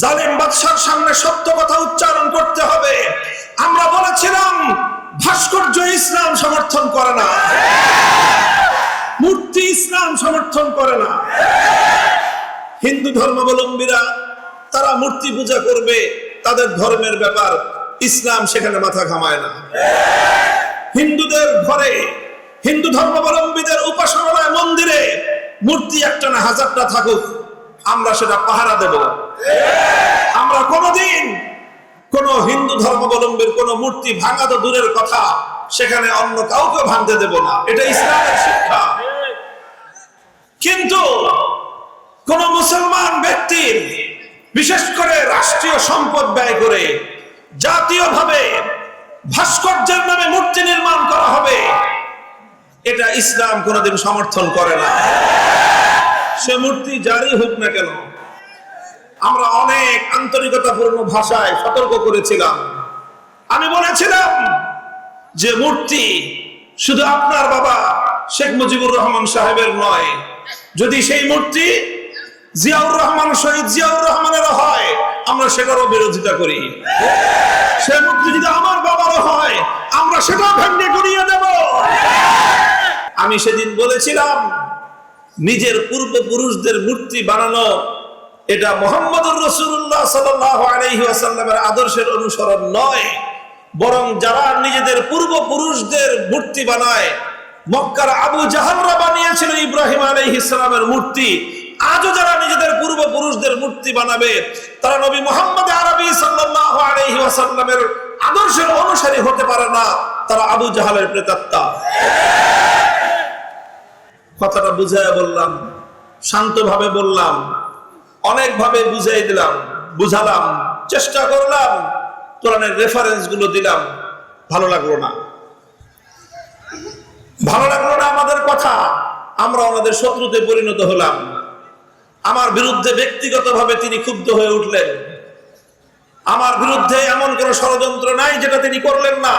জালিম বাদশার সামনে সত্য কথা উচ্চারণ করতে হবে। আমরা বলেছিলাম, ভাস্কর্য ইসলাম সমর্থন করে না। মূর্তি ইসলাম সমর্থন করে না। হিন্দু ধর্মাবলম্বীরা, তারা মূর্তি পূজা করবে, তাদের ধর্মের ব্যাপার ইসলাম সেখানে মাথা ঘামায় না। হিন্দুদের ঘরে, হিন্দু ধর্মাবলম্বীদের উপাসনালয় মন্দিরে মূর্তি একটা না হাজারটা থাকুক, আমরা সেটা পাহারা দেব। আমরা কোনোদিন কোন হিন্দু ধর্মাবলম্বীর কোন মূর্তি ভাঙা তো দূরের কথা, সেখানে অন্য কাউকে ভাঙতে দেব না। এটা ইসলামের শিক্ষা। কিন্তু কোন মুসলমান ব্যক্তির, বিশেষ করে রাষ্ট্রীয় সম্পদ ব্যয় করে জাতীয়ভাবে ভাস্কর্যের নামে মূর্তি নির্মাণ করা হবে, এটা ইসলাম কোনোদিন সমর্থন করে না। সে মূর্তি জারি হোক না কেন আমরা অনেক আন্তরিকতাপূর্ণ ভাষায় সতর্ক করেছিলাম। আমি বলেছিলাম যে মূর্তি শুধু আপনার বাবা শেখ মুজিবুর রহমান সাহেবের নয়, যদি সেই মূর্তি জিয়াউর রহমান শহীদ জিয়াউর রহমানের হয়, আমরা সেটারও বিরোধিতা করি। সে মূর্তি যদি আমার বাবারও হয়, আমরা সেটাও ভেঙে করিয়ে দেব। আমি সেদিন বলেছিলাম, নিজের পূর্বপুরুষদের মূর্তি বানানো এটা মোহাম্মদুর রসুল্লাহ সাল্লামের আদর্শের অনুসরণ নয়। বরং যারা নিজেদের পূর্বপুরুষদের মূর্তি বানায়, মক্কার আবু জাহানরা বানিয়েছিল ইব্রাহিম আলাইহ ইসলামের মূর্তি। আজও যারা নিজেদের পূর্বপুরুষদের মূর্তি বানাবে, তারা নবী মোহাম্মদ আরবি সাল্লাহ আলাইহি ওয়াসাল্লামের আদর্শের অনুসারী হতে পারে না, তারা আবু জাহালের প্রেতাত্মা। কথাটা বুঝাই বললাম, শান্তভাবে বললাম অনেকভাবে বুঝাই দিলাম, বুঝালাম, চেষ্টা করলাম, কোরআনের রেফারেন্সগুলো দিলাম, ভালো লাগল না। ভালো লাগল না আমাদের কথা, আমরা ওনাদের শত্রুতে পরিণত হলাম। আমার বিরুদ্ধে ব্যক্তিগতভাবে তিনি ক্ষুব্ধ হয়ে উঠলেন। আমার বিরুদ্ধে এমন কোন ষড়যন্ত্র নাই যেটা তিনি করলেন না।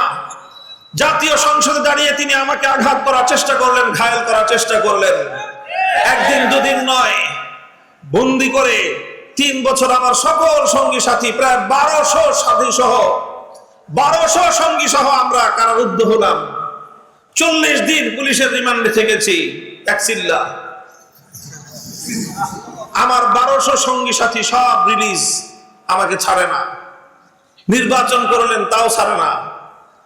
জাতীয় সংসদে দাঁড়িয়ে তিনি আমাকে আঘাত করার চেষ্টা করলেন, ঘায়ল করার চেষ্টা করলেন। একদিন দুদিন নয় বন্দি করে তিন বছর আমার সকল সঙ্গী সাথী, প্রায় বারোশো সাথী সহ, বারোশো সঙ্গী সহ আমরা কারারুদ্ধ হলাম। চল্লিশ দিন পুলিশের রিমান্ডে থেকেছি একসিল্লা আমার বারোশো সঙ্গী সাথী সব রিলিজ আমাকে ছাড়ে না। নির্বাচন করলেন তাও ছাড়ে না।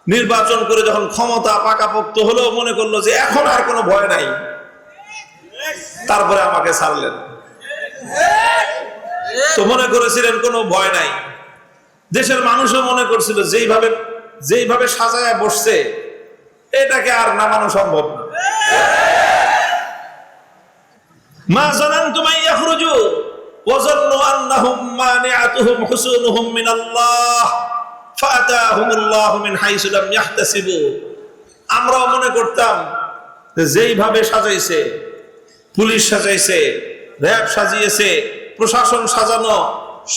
নির্বাচন করে যখন ক্ষমতা পাকাপোক্ত হলো, মনে করল যে এখন আর কোনো ভয় নাই। তারপরে আমাকে ছাড়লেন। তো মনে করেছিলেন কোনো ভয় নাই। দেশের মানুষও মনে করছিল যেইভাবে যেইভাবে সাজায় বসছে, এটাকে আর নামানো সম্ভব না। মা ইয়াহতাসিবু। আমরাও মনে করতাম যেইভাবে সাজাইছে, পুলিশ সাজাইছে র্যাব সাজিয়েছে, প্রশাসন সাজানো,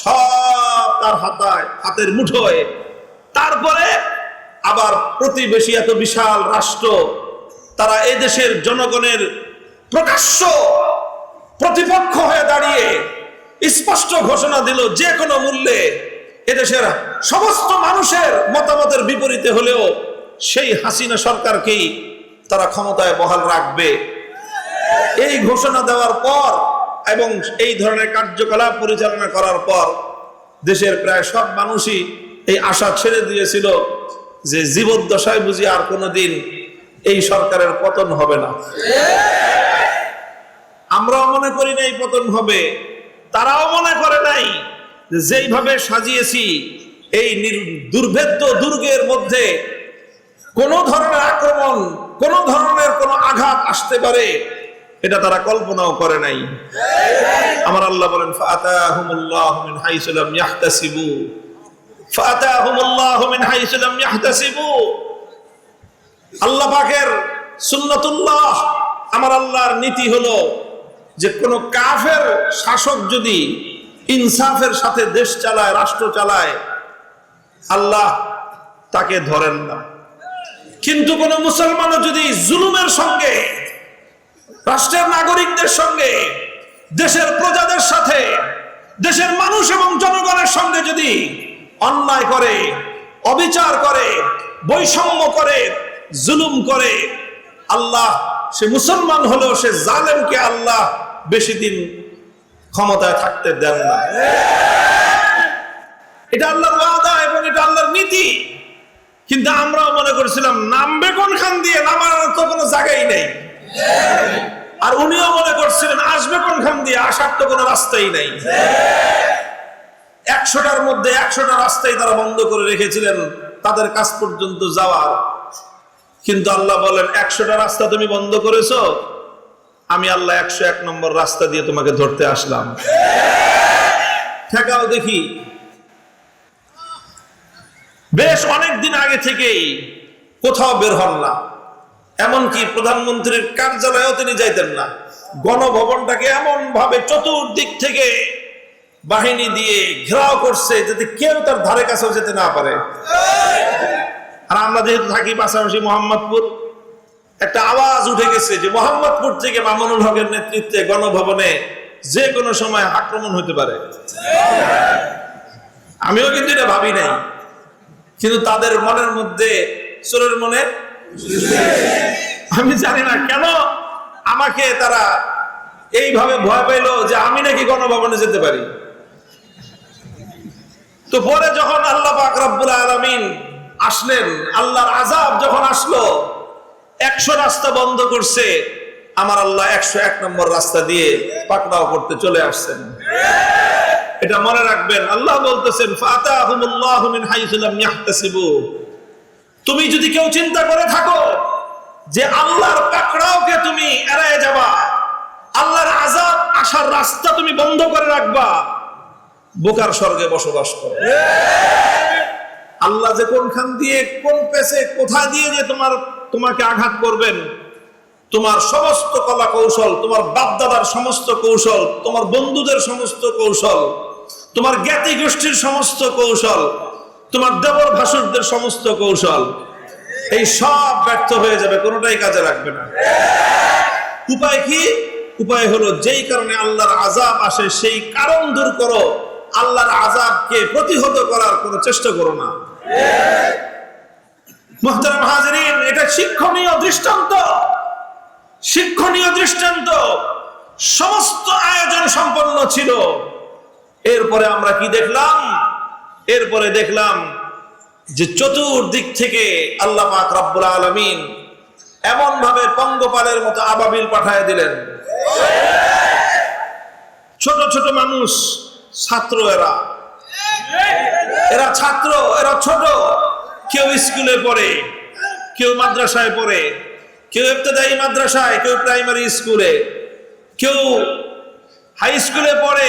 সব তার হাতায়, হাতের মুঠোয়। তারপরে আবার প্রতিবেশী এত বিশাল রাষ্ট্র, তারা এই দেশের জনগণের প্রকাশ্য প্রতিপক্ষ হয়ে দাঁড়িয়ে স্পষ্ট ঘোষণা দিল, যে কোনো মূল্যে এদেশের সমস্ত মানুষের মতামতের বিপরীতে হলেও সেই হাসিনা সরকারকেই তারা ক্ষমতায় বহাল রাখবে। এই ঘোষণা দেওয়ার পর এবং এই ধরনের কার্যকলাপ পরিচালনা করার পর দেশের প্রায় সব মানুষই এই আশা ছেড়ে দিয়েছিল যে জীবদ্দশায় বুঝি আর কোনোদিন এই সরকারের পতন হবে না। আমরাও মনে করি নাই পতন হবে। তারাও মনে করে নাই যেইভাবে সাজিয়েছি, এই দুর্ভেদ্য দুর্গের মধ্যে কোন ধরনের আক্রমণ, কোন ধরনের কোন আঘাত আসতে পারে। এটা তারা কল্পনাও করে নাই। আমার আল্লাহ বলেন আমার আল্লাহর নীতি হলো যে কোন কাফের শাসক যদি ইনসাফের সাথে দেশ চালায়, রাষ্ট্র চালায়, আল্লাহ তাকে ধরেন না। কিন্তু কোন মুসলমানও যদি জুলুমের সঙ্গে রাষ্ট্রের নাগরিকদের সঙ্গে, দেশের প্রজাদের সাথে, দেশের মানুষ এবং জনগণের সঙ্গে যদি অন্যায় করে, অবিচার করে, বৈষম্য করে, জুলুম করে, আল্লাহ সে মুসলমান হলেও সে জালেমকে আল্লাহ বেশি দিন ক্ষমতায় থাকতে দেন না। এটা আল্লাহর ওয়াদা এবং এটা আল্লাহর নীতি। কিন্তু আমরাও মনে করেছিলাম, নামবে কোনখান দিয়ে, নামার তো কোনো জায়গাই নেই। আর উনিও মনে করছিলেন, আসবে কোনখান দিয়ে? আসার তো কোনো রাস্তাই নাই। একশোটার মধ্যে একশোটা রাস্তাই তারা বন্ধ করে রেখেছিলেন তাদের কাছ পর্যন্ত যাওয়ার। কিন্তু আল্লাহ বলেন, একশোটা রাস্তা তুমি বন্ধ করেছ, আমি আল্লাহ একশো এক নম্বর রাস্তা দিয়ে তোমাকে ধরতে আসলাম। ঠেকাও দেখি। বেশ অনেক দিন আগে থেকেই কোথাও বের হন না। এমনকি প্রধানমন্ত্রীর কার্যালয়েও তিনি যাইতেন না। গণভবনটাকে এমন ভাবে চতুর্দিক থেকে বাহিনী দিয়ে ঘেরাও করছে যাতে কেউ তার ধারে কাছেও যেতে না পারে। আর আমরা যেহেতু থাকি পাশাপাশি মোহাম্মদপুর, একটা আওয়াজ উঠে গেছে যে মোহাম্মদপুর থেকে মামুনুল হকের নেতৃত্বে গণভবনে যে কোনো সময় আক্রমণ হতে পারে। আমিও কিন্তু এটা ভাবি নাই। কিন্তু তাদের মনের মধ্যে চোরের মনে আমি জানি না কেন আমাকে তারা এইভাবে ভয় পাইলো যে আমি নাকি গণভবনে যেতে পারি। তো পরে যখন আল্লাহ পাক রব্বুল আলামিন আসলেন, আল্লাহর আজাব যখন আসলো, একশো রাস্তা বন্ধ করছে, আমার আল্লাহ একশো এক নম্বর রাস্তা দিয়ে পাকড়াও করতে চলে আসছেন। এটা মনে রাখবেন, আল্লাহ বলতেছেন, ফাতাহুমুল্লাহু মিন হাইসু লাম ইয়াহতাসিবু। তুমি যদি কেউ চিন্তা করে থাকো যে আল্লাহর পাকড়াওকে তুমি এড়ায় যাবা, আল্লাহর আজাব আসার রাস্তা তুমি বন্ধ করে রাখবা, বোকার স্বর্গে বসবাস করো। আল্লাহ যে কোনখান দিয়ে, কোন পেছে, কোথা দিয়ে যে তোমার, তোমাকে আঘাত করবেন, তোমার সমস্ত কলা কৌশল তোমার বাপদাদার সমস্ত কৌশল, তোমার বন্ধুদের সমস্ত কৌশল, তোমার জ্ঞাতি গোষ্ঠীর সমস্ত কৌশল তোমার দেবর ভাসুরদের সমস্ত কৌশল, এই সব ব্যর্থ হয়ে যাবে, কোনোটাই কাজে লাগবে না। উপায় কি? উপায় হলো যেই কারণে আল্লাহর আজাব আসে, সেই কারণ দূর করো। আল্লাহর আজাবকে প্রতিহত করার কোনো চেষ্টা করো না। মোহতারাম এটা শিক্ষণীয় দৃষ্টান্ত। শিক্ষণীয় দৃষ্টান্ত। সমস্ত আয়োজন সম্পন্ন ছিল। এরপরে আমরা কি দেখলাম? এরপরে দেখলাম যে চতুর্দিক থেকে আল্লাহ পাক রব্বুল আলমিন এমন ভাবে পঙ্গপালের মতো আবাবিল পাঠায় দিলেন। ছোট ছোট মানুষ, ছাত্র এরা। এরা ছাত্র, এরা ছোট। কেউ স্কুলে পড়ে, কেউ মাদ্রাসায় পড়ে, কেউ ইবতদায়ী মাদ্রাসায়, কেউ প্রাইমারি স্কুলে, কেউ হাই স্কুলে পড়ে,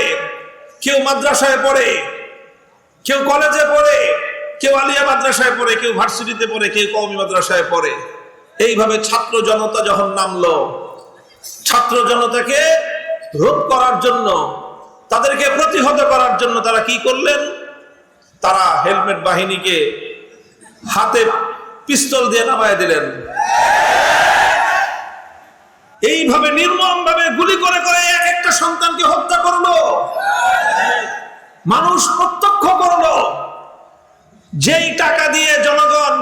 কেউ মাদ্রাসায় পড়ে কেউ কলেজে পড়ে, কেউ আলিয়া মাদ্রাসায় পড়ে, কেউ ভার্সিটিতে পড়ে, কেউ কওমি মাদ্রাসায় পড়ে। এইভাবে ছাত্র জনতা যখন নামলো, ছাত্র জনতাকে রোধ করার জন্য, তাদেরকে প্রতিহত করার জন্য তারা কি করলেন? তারা হেলমেট বাহিনীকে হাতে পিস্তল দিয়ে নামায় দিলেন। এইভাবে নির্মম ভাবে গুলি করে করে এক একটা সন্তানকে হত্যা করল। মানুষ প্রত্যক্ষ করল, যেই টাকা দিয়ে জনগণ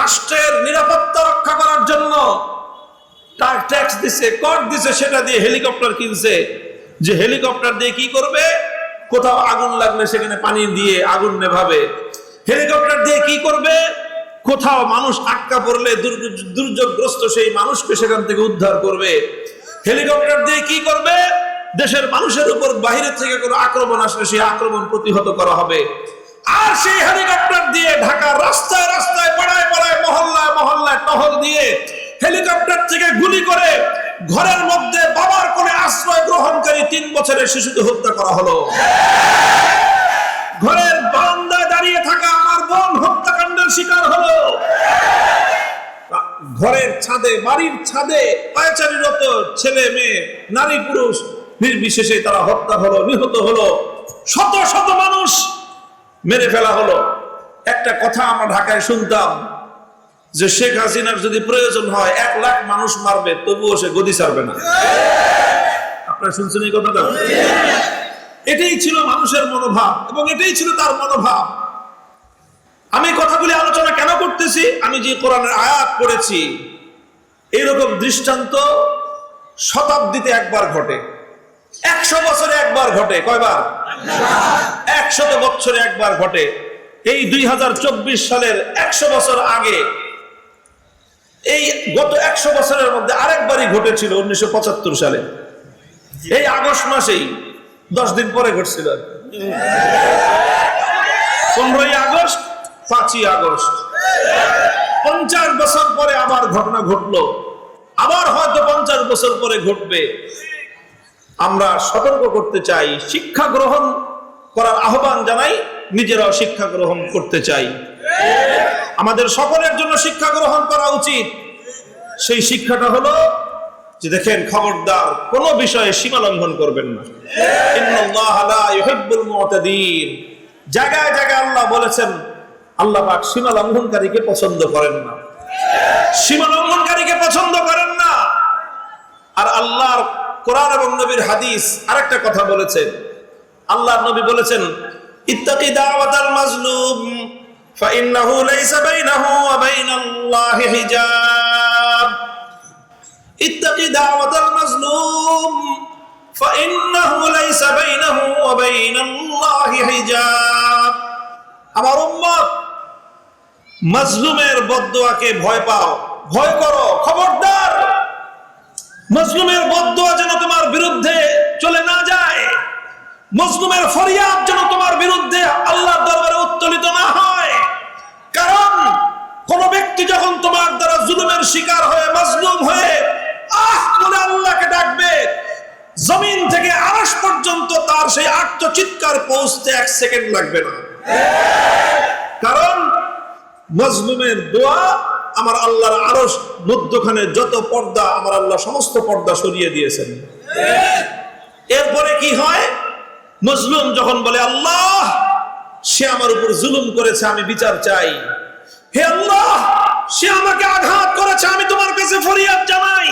রাষ্ট্রের নিরাপত্তা রক্ষা করার জন্য তার ট্যাক্স দিছে, কর দিছে, সেটা দিয়ে হেলিকপ্টার কিনছে, যে হেলিকপ্টার দিয়ে কি করবে? কোথাও আগুন লাগলে সেখানে পানি দিয়ে আগুন নেভাবে। হেলিকপ্টার দিয়ে কি করবে? কোথাও মানুষ আটকা পড়লে দুর্যোগগ্রস্ত সেই মানুষকে সেখান থেকে উদ্ধার করবে। হেলিকপ্টার দিয়ে কি করবে? দেশের মানুষের উপর বাইরে থেকে কোনো আক্রমণ আসলে সেই আক্রমণ প্রতিহত করা হবে। আর সেই হেলিকপ্টার দিয়ে ঢাকার রাস্তায় রাস্তায় পাড়ায় পাড়ায় মহল্লায় মহল্লায় টহল দিয়ে হেলিকপ্টার থেকে গুলি করে ঘরের মধ্যে বাবার কোলে আশ্রয় গ্রহণকারী তিন বছরের শিশুকে হত্যা করা হলো। ঘরের বারান্দায় দাঁড়িয়ে থাকা আমার বোন হত্যাকাণ্ডের শিকার হলো। ঘরের ছাদে, বাড়ির ছাদে পায়চারিরত ছেলে, মেয়ে, নারী, পুরুষ নির্বিশেষে তারা হত্যা হলো, নিহত হলো, শত শত মানুষ মেরে ফেলা হলো। একটা কথা আমরা ঢাকায় শুনতাম যে শেখ হাসিনার যদি প্রয়োজন হয়, এক লাখ মানুষ মারবে, তবুও সে গদি ছাড়বে না। আপনারা শুনছেন এই কথাটা? এটাই ছিল মানুষের মনোভাব এবং এটাই ছিল তার মনোভাব। আমি কথাগুলি আলোচনা কেন করতেছি? আমি যে কোরআনের আয়াত পড়েছি, এইরকম দৃষ্টান্ত শতাব্দীতে একবার ঘটে। একশো বছরে একবার ঘটে, কয়বার? একশত বছরে একবার ঘটে। এই দুই সালের একশো বছর আগে, এই গত একশো বছরের মধ্যে আরেকবারই ঘটেছিল উনিশশো সালে। এই আগস্ট মাসেই দশ দিন পরে ঘটছিল। পনেরোই আগস্ট, পাঁচই আগস্ট। পঞ্চাশ বছর পরে আবার ঘটনা ঘটলো। আবার হয়তো পঞ্চাশ বছর পরে ঘটবে। আমরা সতর্ক করতে চাই, শিক্ষা গ্রহণ করার আহ্বান জানাই, নিজেরাও শিক্ষা গ্রহণ করতে চাই। আমাদের সকলের জন্য শিক্ষা গ্রহণ করা উচিত। সেই শিক্ষাটা হলো যে দেখেন, খবরদার, কোন বিষয়ে সীমা লঙ্ঘন করবেন না। জায়গায় জায়গায় আল্লাহ বলেছেন, আল্লাহ পাক সীমা লঙ্ঘনকারীকে পছন্দ করেন না। সীমা লঙ্ঘনকারীকে পছন্দ করেন না। আর আল্লাহর কোরআন এবং নবীর হাদিস আরেকটা কথা বলেছেন। আল্লাহ নবী বলেছেন, ইত্তাকি দাওয়াতাল মাজলুম, ফাইন্নাহু লাইসা বাইনাহু ওয়া বাইনাল্লাহি হিজাব। ইত্তাকি দাওয়াতাল মাজলুম, ফাইন্নাহু লাইসা বাইনাহু ওয়া বাইনাল্লাহি হিজাব। আমার উম্মত, মাজলুমের বদদোয়াকে ভয় পাও, ভয় করো, খবরদার। মজলুমের বদদোয়া যেন তোমার বিরুদ্ধে চলে না যায়। মজলুমের ফরিয়াদ যেন তোমার বিরুদ্ধে আল্লাহর দরবারে উত্তোলিত না হয়। কারণ কোন ব্যক্তি যখন তোমার দ্বারা জুলুমের শিকার হয়ে, মজলুম হয়ে, আহ, বলে আল্লাহকে ডাকবে, জমিন থেকে আরশ পর্যন্ত তার সেই আত্মচিৎকার পৌঁছতে এক সেকেন্ড লাগবে না। কারণ মজলুমের দোয়া আমার আল্লাহর আরশ মধ্যখানে যত পর্দা, আমার আল্লাহ সমস্ত পর্দা সরিয়ে দিয়েছেন। এরপরে কি হয়? মজলুম যখন বলে, আল্লাহ, সে আমার উপর জুলুম করেছে, আমি বিচার চাই। হে আল্লাহ, সে আমাকে আঘাত করেছে, আমি তোমার কাছে ফরিয়াদ জানাই।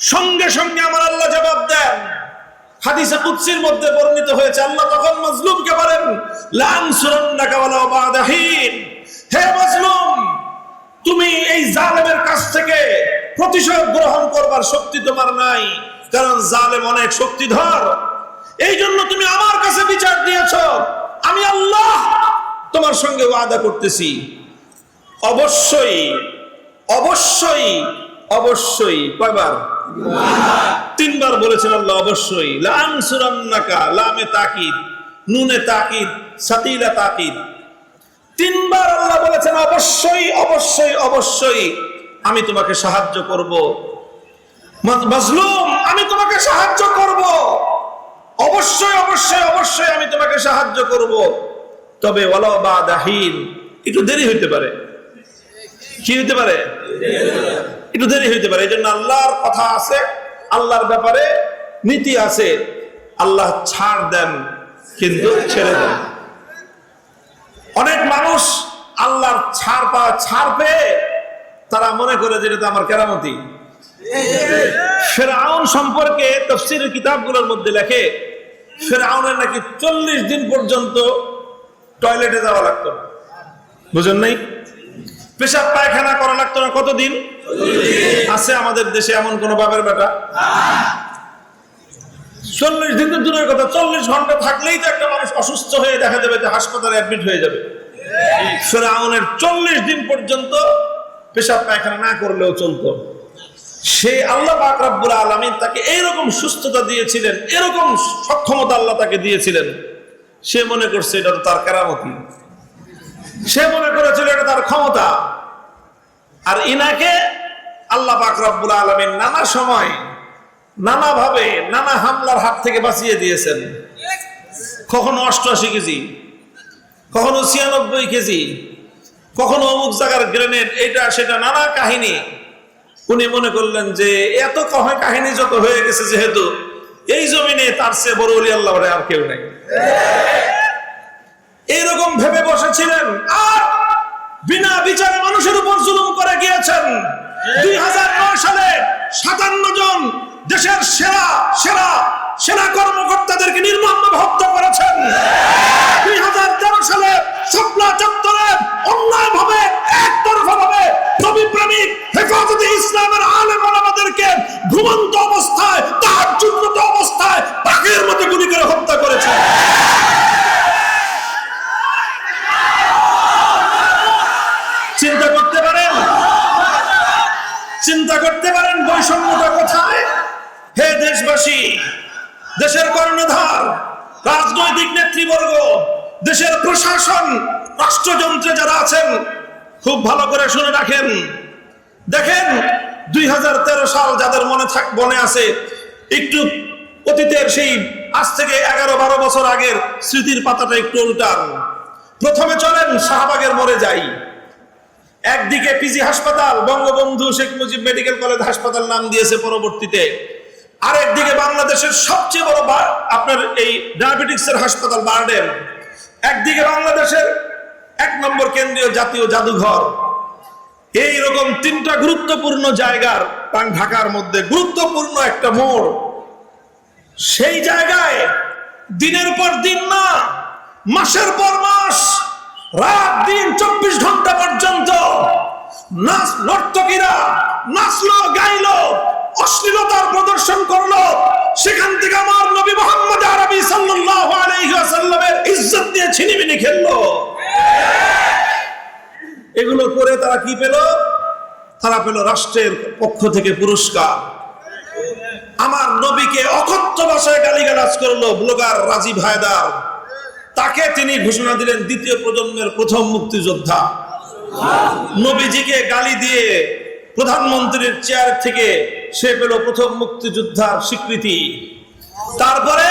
সঙ্গে সঙ্গে আমার আল্লাহ জবাব দেন। হাদিসে কুদসির মধ্যে বর্ণিত হয়েছে, আল্লাহ তখন মজলুমকে বলেন লানসুরান্নাকা ওয়ালাউ বা'দা হিন হে মজলুম তুমি এই জালেমের কাছ থেকে প্রতিশোধ গ্রহণ করবার শক্তি তোমার নাই, কারণ জালেম অনেক শক্তিধর। এই জন্য তুমি আমার কাছে বিচার দিয়েছ। আমি আল্লাহ তোমার সঙ্গে ওয়াদা করতেছি। অবশ্যই অবশ্যই অবশ্যই, কয়বার? তিনবার বলেছেন আল্লাহ, অবশ্যই। লান সুরান্নাকা লামে তাকিদ, নুনে তাকিদ, সাতিলা তাকিদ। তিনবার আল্লাহ বলেছেন, অবশ্যই অবশ্যই অবশ্যই আমি তোমাকে সাহায্য করব। মজ- মজলুম, আমি তোমাকে সাহায্য করব। অবশ্যই অবশ্যই অবশ্যই আমি তোমাকে সাহায্য করব। তবে ওয়ালা বা একটু দেরি হইতে পারে। কি হইতে পারে? একটু দেরি হইতে পারে। এই জন্য আল্লাহর কথা আছে, আল্লাহর ব্যাপারে নীতি আছে। আল্লাহ ছাড় দেন, কিন্তু ছেড়ে দেন। অনেক মানুষ আল্লাহর ছাড় পা ছাড় পেয়ে তারা মনে করে যে এটা আমার কেরামতি। ফেরাউন সম্পর্কে তফসিরের কিতাবগুলোর মধ্যে লেখে, ফেরাউনের নাকি চল্লিশ দিন পর্যন্ত টয়লেটে যাওয়া লাগতো না। বুঝেন নাই? পেশাব পায়খানা করা লাগতো না কতদিন? আছে আমাদের দেশে এমন কোন বাবার বেটা? চল্লিশ দিন তো দূরের কথা, চল্লিশ ঘণ্টা থাকলেই তো একটা মানুষ অসুস্থ হয়ে দেখা যাবে যে হাসপাতালে অ্যাডমিট হয়ে যাবে। ফেরাউনের চল্লিশ দিন পর্যন্ত পেশাব পায়খানা না করলেও চলতো। সে আল্লাহ পাক রব্বুল আলামিন তাকে এইরকম সুস্থতা দিয়েছিলেন, এরকম সক্ষমতা আল্লাহ তাকে দিয়েছিলেন। সে মনে করছে এটা তো তার কেরামতি। সে মনে করেছিল এটা তার ক্ষমতা। আর ইনাকে আল্লাহ পাক রব্বুল নানা সময় নানা ভাবে নানা হামলার হাত থেকে বাঁচিয়ে দিয়েছেন। কখনো অষ্টআশি কেজি, কখনো ছিয়ানব্বই কেজি, কখনো অমুক জায়গার গ্রেনেড, এটা সেটা নানা কাহিনী। উনি মনে করলেন যে এত কহে কাহিনী যত হয়ে গেছে যেহেতু এই জমিনে তার চেয়ে বড় অলি আল্লাহ আর কেউ নাই। এইরকম ভেবে বসেছিলেন আর বিনা বিচারে মানুষের উপর জুলুম করে গিয়েছেন। দুই সালে সাতান্ন জন দেশের সেরা সেরা সেনা কর্মকর্তাদেরকে নির্মমভাবে হত্যা করেছেন। দুই হাজার তেরো সালে শাপলা চত্বরে অন্যায় ভাবে একতরফা ভাবে নবী প্রেমিক হেফাজতে ইসলামের আলেম আমাদেরকে ঘুমন্ত অবস্থায়, তার যুগ্মত অবস্থায় পাখির মতো গুলি করে হত্যা করেছে। চিন্তা করতে পারেন? চিন্তা করতে পারেন বৈষম্যটা দেশবাসী, দেশের কর্ণধার, রাজনৈতিক নেতৃবর্গ, দেশের প্রশাসন, রাষ্ট্রযন্ত্রে যারা আছেন, খুব ভালো করে শুনে রাখেন। দেখেন, দুই হাজার তেরো সাল যাদের মনে থাক, মনে আছে, একটু অতীতের সেই আজ থেকে এগারো বারো বছর আগের স্মৃতির পাতাটা একটু উল্টান। প্রথমে চলেন শাহবাগের মরে যাই। একদিকে পিজি হাসপাতাল, বঙ্গবন্ধু শেখ মুজিব মেডিকেল কলেজ হাসপাতাল নাম দিয়েছে পরবর্তীতে। আরেকদিকে বাংলাদেশের সবচেয়ে বড় বা- আপনার এই ডায়াবেটিক্সের হাসপাতাল বার্ডেন একদিকে বাংলাদেশের এক নম্বর কেন্দ্রীয় জাতীয় জাদুঘর। এই রকম তিনটা গুরুত্বপূর্ণ জায়গার ঢাকার মধ্যে গুরুত্বপূর্ণ একটা মোড়। সেই জায়গায় দিনের পর দিন না, মাসের পর মাস, রাত দিন চব্বিশ নাচ নর্তকীরা, নাচলো, গাইলো, অশ্লীলতার প্রদর্শন করল। সেখান থেকে আমার নবী মোহাম্মদ আরবি সাল্লাল্লাহু আলাইহি ওয়াসাল্লামের ইজ্জত দিয়ে ছিনিমিনি খেললো। এগুলো করে তারা কি পেল? তারা পেল রাষ্ট্রের পক্ষ থেকে পুরস্কার। আমার নবীকে অকথ্য ভাষায় গালিগালাজ করল ব্লগার রাজীব হায়দার। তাকে তিনি ঘোষণা দিলেন দ্বিতীয় প্রজন্মের প্রথম মুক্তিযোদ্ধা। নবীজিকে গালি দিয়ে প্রধানমন্ত্রীর চেয়ার থেকে সে পেল প্রথম মুক্তিযোদ্ধার স্বীকৃতি। তারপরে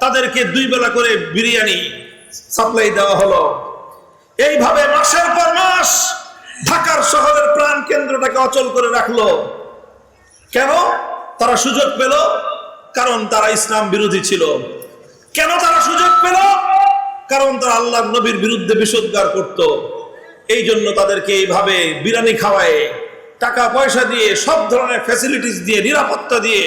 তাদেরকে দুই বেলা করে বিরিয়ানি সাপ্লাই দেওয়া হলো। এইভাবে মাসের পর মাস ঢাকার শহরের প্রাণ কেন্দ্রটাকে অচল করে রাখল। কেন? তারা সুযোগ পেল, কারণ তারা ইসলাম বিরোধী ছিল। কেন তারা সুযোগ পেল? কারণ তারা আল্লাহ নবীর বিরুদ্ধে বিষোদ্গার করত। এই জন্য তাদেরকে এইভাবে বিরানি খাওয়ায়, টাকা পয়সা দিয়ে, সব ধরনের ফ্যাসিলিটিস দিয়ে, নিরাপত্তা দিয়ে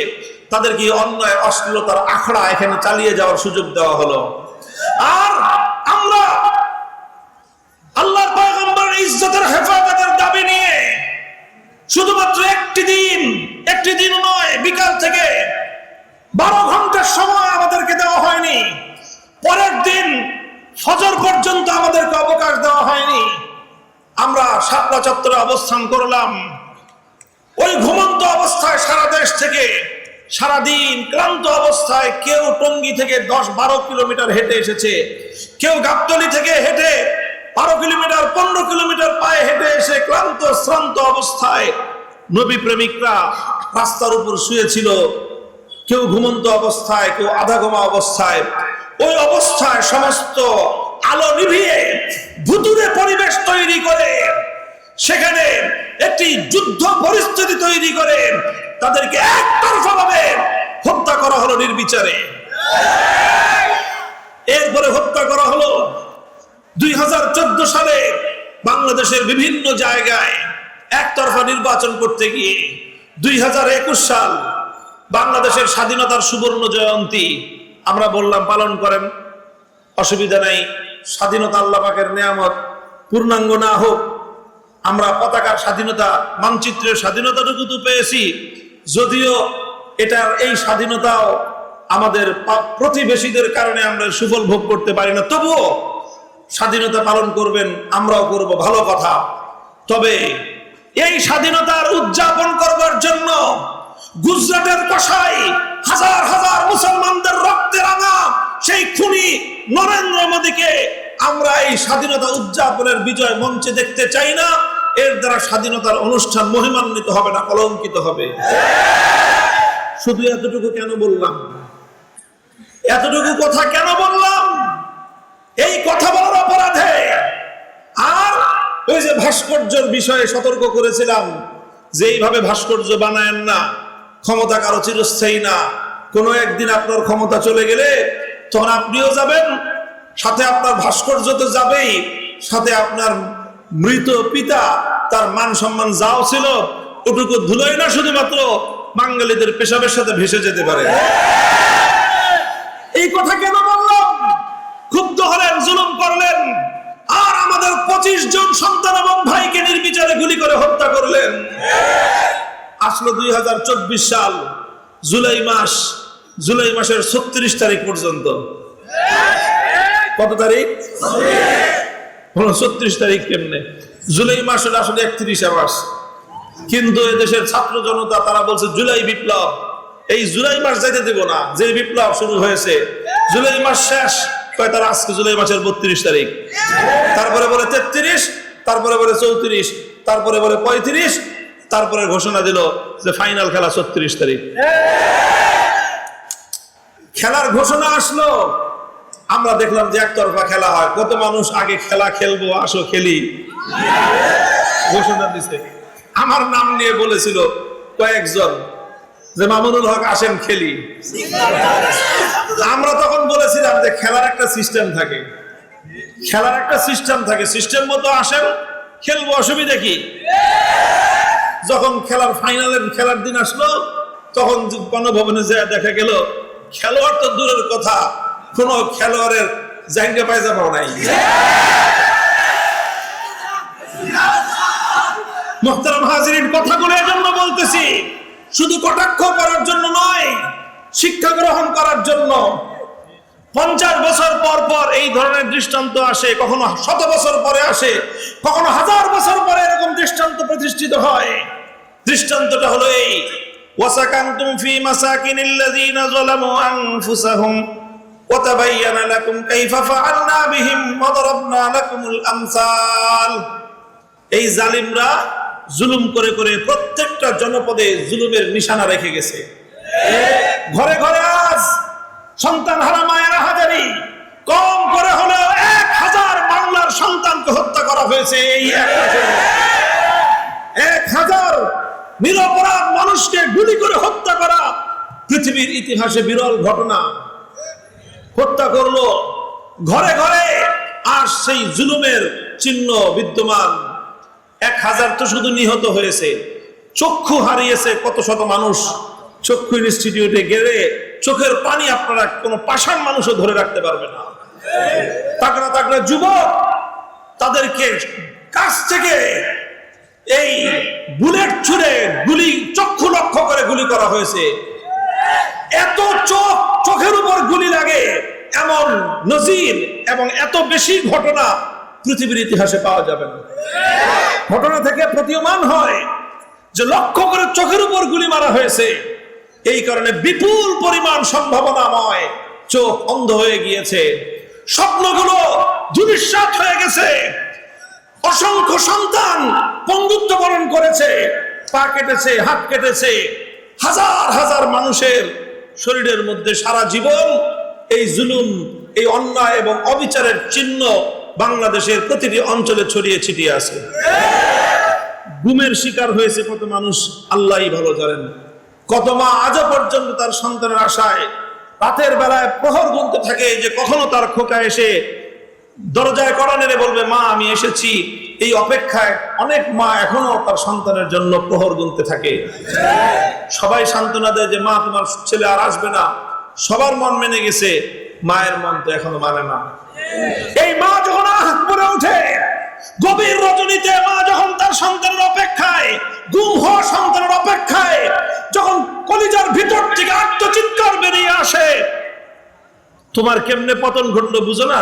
তাদেরকে অন্যায়, অশ্লীলতার আখড়া এখানে চালিয়ে যাওয়ার সুযোগ দেওয়া হলো। আর আমরা আল্লাহর পয়গম্বরের ইজ্জতের হেফাজতের দাবি নিয়ে শুধুমাত্র একটি দিন একটি দিন নয়, বিকাল থেকে বারো ঘণ্টার সময় আমাদেরকে দেওয়া হয়নি। পরের দিন ফজর পর্যন্ত আমাদেরকে অবকাশ দেওয়া হয়নি। আমরা শাপলা চত্বরে অবস্থান করলাম। ওই ঘুমন্ত অবস্থায় সারা দেশ থেকে সারাদিন ক্লান্ত অবস্থায় কেউ টঙ্গী থেকে দশ বারো কিলোমিটার হেঁটে এসেছে। কেউ গাবতলি থেকে হেঁটে বারো কিলোমিটার, পনেরো কিলোমিটার পায়ে হেঁটে এসে ক্লান্ত, শ্রান্ত অবস্থায় নবী প্রেমিকরা রাস্তার উপর শুয়েছিল। কেউ ঘুমন্ত অবস্থায়, কেউ আধা ঘুমা অবস্থায়। ওই অবস্থায় সমস্ত আলো নিভিয়ে ভুতুরে পরিবেশ তৈরি করে, সেখানে একটি যুদ্ধ পরিস্থিতি তৈরি করে, তাদেরকে একতরফা ভাবে হত্যা করা হলো নির্বিচারে। এরপরে হত্যা করা হলো দুই হাজার চোদ্দ সালে বাংলাদেশের বিভিন্ন জায়গায় একতরফা নির্বাচন করতে গিয়ে দুই হাজার একুশ সাল বাংলাদেশের স্বাধীনতার সুবর্ণ জয়ন্তী, আমরা বললাম পালন করেন, অসুবিধা নাই। স্বাধীনতা আল্লাহ পাকের নেয়ামত, পূর্ণাঙ্গ না হোক, আমরা পতাকার স্বাধীনতা, মানচিত্রের স্বাধীনতাটুকু তো পেয়েছি। যদিও এটার এই স্বাধীনতাও আমাদের প্রতিবেশীদের কারণে আমরা সুফল ভোগ করতে পারি না। তবুও স্বাধীনতা পালন করবেন, আমরাও করব, ভালো কথা। তবে এই স্বাধীনতার উদযাপন করবার জন্য গুজরাটের কষাই হাজার হাজার মুসলমানদের রক্তে রাঙা সেই খুনি নরেন্দ্র মোদীকে আমরা এই স্বাধীনতা উদযাপনের বিজয় মঞ্চে দেখতে চাই না। এর দ্বারা স্বাধীনতার অনুষ্ঠান মহিমান্বিত হবে না, কলঙ্কিত হবে। শুধু এতটুকু কেন বললাম? এতটুকু কথা কেন বললাম? এই কথা বলার অপরাধে আর ওই যে ভাস্কর্যের বিষয়ে সতর্ক করেছিলাম যে এইভাবে ভাস্কর্য বানায়েন না, ক্ষমতা কারও চিরস্থায়ী না। কোনো একদিন আপনার ক্ষমতা চলে গেলে তখন আপনিও যাবেন, সাথে আপনার ভাস্কর্য তো যাবেই, সাথে আপনার মৃত পিতা, তার মান সম্মান যাও ছিল, ওটুকু ধুলোই না শুধুমাত্র বাঙালিদের পেশাবের সাথে ভেসে যেতে পারে। এই কথা কেন বললাম? ক্ষুব্ধ হলেন, জুলুম করলেন, আর আমাদের পঁচিশ জন সন্তান এবং ভাইকে নির্বিচারে গুলি করে হত্যা করলেন। আসলো দুই হাজার চব্বিশ সাল, জুলাই মাস জুলাই মাসের ছত্রিশ তারিখ পর্যন্ত। কত তারিখ? ছত্রিশ তারিখ কেমনে? জুলাই মাস হলো আসলে একত্রিশে মাস কিন্তু এদেশের ছাত্র জনতা, তারা বলছে জুলাই বিপ্লব। এই জুলাই মাস যাইতে দেব না, যে বিপ্লব শুরু হয়েছে, জুলাই মাস শেষ। কয়, তারা আজকে জুলাই মাসের বত্রিশ তারিখ। তারপরে বলে তেত্রিশ, তারপরে বলে চৌত্রিশ, তারপরে বলে পঁয়ত্রিশ, তারপরে ঘোষণা দিল যে ফাইনাল খেলা ছত্রিশ তারিখ। খেলার ঘোষণা আসলো। আমরা দেখলাম যে একতরফা খেলা হয়। কত মানুষ আগে খেলা খেলব, আসো খেলি। ঘোষণা দিছে। আমার নাম নিয়ে বলেছিল কয়েকজন যে, মামুনুল হক, আসেন, খেলি। আমরা তখন বলেছিলাম যে, খেলার একটা সিস্টেম থাকে। খেলার একটা সিস্টেম থাকে। সিস্টেম মতো আসেন, খেলব, অসুবিধা কি? যখন খেলার ফাইনালের খেলার দিন আসলো, তখন গণভবনে যে দেখা গেল খেলোয়াড় তো দূরের কথা, কোন খেলোয়াড়ের জায়গা পায়জামাও নাই। মোহতারাম হাজিরিন কথাগুলো এজন্য বলতেছি, শুধু কটাক্ষ করার জন্য নয়, শিক্ষা গ্রহণ করার জন্য। পঞ্চাশ বছর পর পর এই ধরনের দৃষ্টান্ত আসে, কখনো শত বছর পরে আসে, কখনো হাজার বছর পরে এরকম দৃষ্টান্ত প্রতিষ্ঠিত হয়। দৃষ্টান্তটা হলো এই ওয়াসাকান্তুম ফি মাসাকিনিল্লাযীনা যালামু আনফুসাহুম وتبين لكم كيف فعلنا بهم وضربنا لكم الأمثال এই জালিমরা জুলুম করে করে প্রত্যেকটা জনপদে জুলুমের নিশানা রেখে গেছে ঘরে ঘরে আজ সন্তান হারা মায়েরা হাজারি কম করে হলেও এক হাজার বাংলার সন্তানকে হত্যা করা হয়েছে এই এক মাসের মধ্যে। এক হাজার নিরপরাধ মানুষকে গুলি করে হত্যা করা পৃথিবীর ইতিহাসে বিরল ঘটনা। হত্যা করল ঘরে ঘরে আর সেই জুলুমের চিহ্ন বিদ্যমান। এক হাজার তো শুধু নিহত হয়েছে, চক্ষু হারিয়েছে কত শত মানুষ। চক্ষু ইনস্টিটিউটে গেলে চোখের পানি আপনারা কোনো পাষাণ মানুষও ধরে রাখতে পারবে না। তাকড়া তাকড়া যুবক তাদেরকে কাছ থেকে এই বুলেট ছুড়ে গুলি, চক্ষু লক্ষ্য করে গুলি করা হয়েছে। এত চোখ, চোখের উপর গুলি লাগে, এমন নজির এবং এত বেশি ঘটনা পৃথিবীর ইতিহাসে পাওয়া যাবে না। ঘটনা থেকে প্রতীয়মান হয় যে লক্ষ্য করে চোখের উপর গুলি মারা হয়েছে। এই কারণে বিপুল পরিমাণ সম্ভাবনাময় চোখ অন্ধ হয়ে গিয়েছে। স্বপ্নগুলো দুনিশ্বাত হয়ে গেছে। অসংখ্য সন্তান পঙ্গুত্ব বরণ করেছে, পা কেটেছে, হাত কেটেছে। হাজার হাজার মানুষের শরীরের মধ্যে সারা জীবন এই জুলুম, এই অন্যায় এবং অবিচারের চিহ্ন বাংলাদেশের প্রতিটি অঞ্চলে ছড়িয়ে ছিটিয়ে আছে। গুমের শিকার হয়েছে কত মানুষ, আল্লাহই ভালো জানেন। কত মা আজও পর্যন্ত তার সন্তানের আশায় রাতের বেলায় প্রহর গুনতে থাকে যে কখনো তার খোকা এসে দরজায় কড়া নেড়ে বলবে, মা, আমি এসেছি। এই অপেক্ষায় অনেক মা এখনও তার সন্তানের জন্য প্রহর গুনতে থাকে। সবাই সান্ত্বনা দেয় যে, মা, তোমার ছেলে আর আসবে না। সবার মন মেনে গেছে, মায়ের মন তো এখনও মানে না। এই মা যখন আহাত পরে ওঠে, গভীর রজনীতে মা যখন তার সন্তানের অপেক্ষায়, গুম হওয়া সন্তানের অপেক্ষায়, যখন কলিজার ভিতর থেকে আত্মচিৎকার বেরিয়ে আসে, তোমার কেমনে পতন ঘটলো বুঝো না?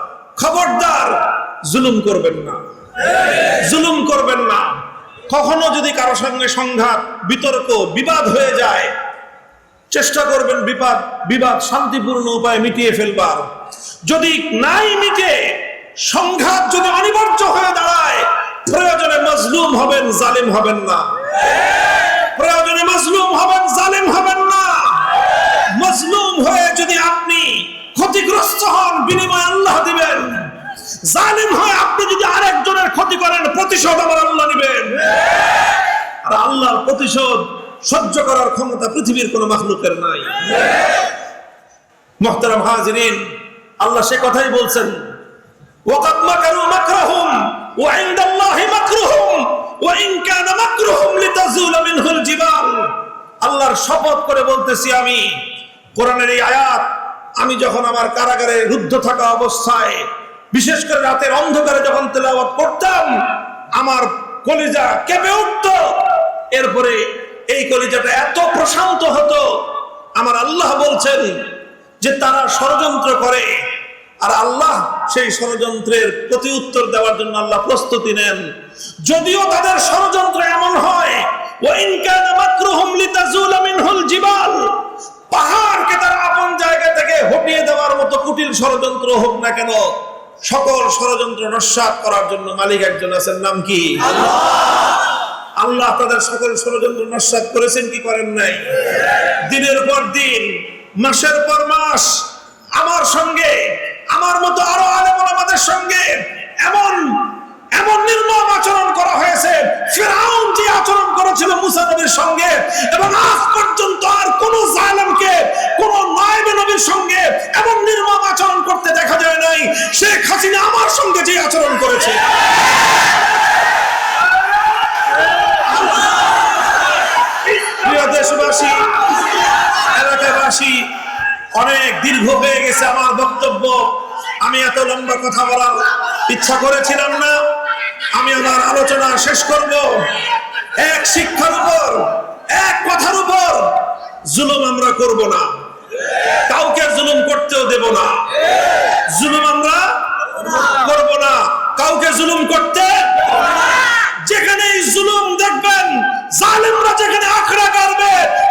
খবরদার, জুলুম করবেন না। জুলুম করবেন না। কখনো যদি কারও সঙ্গে সংঘাত, বিতর্ক, বিবাদ হয়ে যায়, চেষ্টা করবেন বিবাদ বিবাদ শান্তিপূর্ণ উপায়ে মিটিয়ে ফেলবার। যদি নাই মিটে, সংঘাত যদি অনিবার্য হয়ে দাঁড়ায়, প্রয়োজনে মজলুম হবেন, জালিম হবেন না। প্রয়োজনে মজলুম হবেন, জালিম হবেন না। মজলুম হয়ে যদি আপনি ক্ষতিগ্রস্ত হন, বিনিময় আল্লাহ দিবেন। জালিম হয় আপনি যদি আরেকজনের ক্ষতি করেন, প্রতিশোধ আমার আল্লাহ নিবেন। আর আল্লাহর প্রতিশোধ সহ্য করার ক্ষমতা পৃথিবীর কোনো মাহলুকের নাই। মোহতারাম হাজরিন, আল্লাহ সে কথাই বলছেন, ওয়াকাদ মাকারু মাকরাহুম, ওয়া ইনদাল্লাহি মাকরুহুম, ওয়া ইন কানা মাকরুহুম লিতাযুল মিনহুল জিবাল। আল্লাহর শপথ করে বলতেছি আমি, কোরআনের এই আয়াত আমি যখন আমার কারাগারে রুদ্ধ থাকা অবস্থায়, বিশেষ করে রাতের অন্ধকারে যখন তেলাওয়াত করতাম, আমার কলিজা কেঁপে উঠত। এরপরে এই কলিজাটা এত প্রশান্ত হতো, আমার আল্লাহ বলছেন যে তারা ষড়যন্ত্র করে। আর আল্লাহ সেই ষড়যন্ত্রের প্রতি উত্তর দেওয়ার জন্য আল্লাহ প্রস্তুতি নেন। যদিও তাদের ষড়যন্ত্র এমন হয় পাহাড়কে তারা আপন জায়গা থেকে হটিয়ে দেওয়ার মতো কুটিল ষড়যন্ত্র হোক না কেন, সকল ষড়যন্ত্র নস্যাৎ করার জন্য মালিক একজন আছেন, নাম কি? আল্লাহ। তাদের সকল ষড়যন্ত্র নস্যাৎ করেছেন, কি করেন নাই? দিনের পর দিন, মাসের পর মাস, আমার সঙ্গে, আমার মতো আরও আলেম আমাদের সঙ্গে যে আচরণ করেছে? দেশবাসী, এলাকাবাসী, অনেক দীর্ঘ হয়ে গেছে আমার বক্তব্য। আমি এত লম্বা কথা বলার ইচ্ছা করেছিলাম না। আমি আমার আলোচনা শেষ করব। এক শিক্ষার উপর, এক কথার উপর জুলুম আমরা করব না। কাউকে জুলুম করতেও দেব না। জুলুম আমরা করব না। কাউকে জুলুম করতে জুলুম দেখবেন, জালিমরা যেখানে আখড়া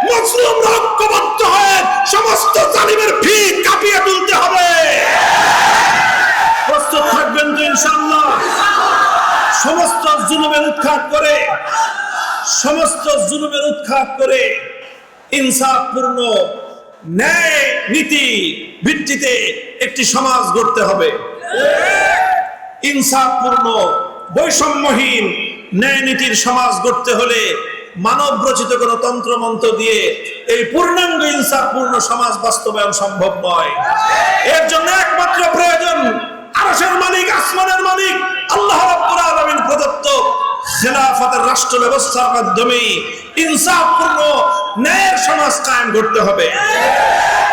মুসলিমরা ঐক্যবদ্ধ হয়ে সমস্ত জালিমের ফি কাঁপিয়ে তুলতে হবে। প্রস্তুত থাকবেন তো সমস্ত জুলুমের উৎখাত করে, সমস্ত জুলুমের উৎখাত করে ইনসাফপূর্ণ ন্যায় নীতি ভিত্তিতে একটি সমাজ গড়তে হবে। ইনসাফপূর্ণ, বৈষম্যহীন ন্যায় নীতির সমাজ গড়তে হলে মানব রচিত কোন তন্ত্রমন্ত্র দিয়ে এই পূর্ণাঙ্গ ইনসাফপূর্ণ সমাজ বাস্তবায়ন সম্ভব নয়। এর জন্য একমাত্র প্রয়োজন, আরশের মালিক, আসমানের মালিক, আল্লাহ রাব্বুল আলামিন প্রদত্ত খেলাফতের রাষ্ট্র ব্যবস্থার মাধ্যমে ইনসাফপূর্ণ ন্যায়ের সমাজ কায়েম করতে হবে।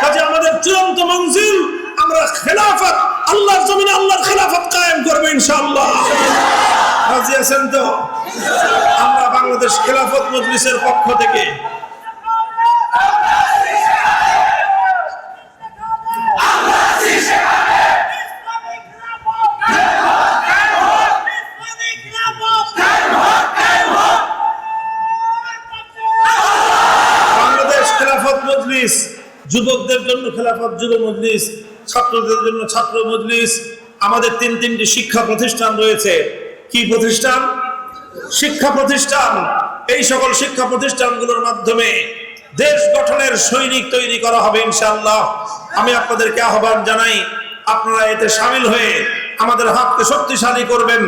কাজে আমাদের চূড়ান্ত মঞ্জিল, আমরা খেলাফত আল্লাহর জমিনে আল্লাহর খেলাফত কায়েম করব ইনশাআল্লাহ। রাজি আছেন তো? আমরা বাংলাদেশ খেলাফত মজলিসের পক্ষ থেকে বাংলাদেশ খেলাফত মজলিস, যুবকদের জন্য খেলাফত, যুব মজলিস ছাত্রদের জন্য ছাত্র মজলিস, আমাদের তিন তিনটি শিক্ষা প্রতিষ্ঠান রয়েছে। কি প্রতিষ্ঠান? শিক্ষা প্রতিষ্ঠান। এই সকল শিক্ষা প্রতিষ্ঠানগুলোর মাধ্যমে দেশ গঠনের সৈনিক তৈরি করা হবে ইনশাআল্লাহ। আমি আপনাদেরকে আহ্বান জানাই, আপনারা এতে সামিল হয়ে আমাদের হাতকে শক্তিশালী করবেন।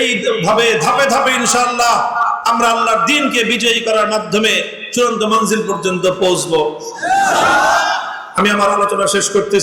এই ভাবে ধাপে ধাপে ইনশাআল্লাহ আমরা আল্লাহর দিনকে বিজয়ী করার মাধ্যমে চূড়ান্ত মঞ্জিল পর্যন্ত পৌঁছবো। আমি আমার আলোচনা শেষ করতে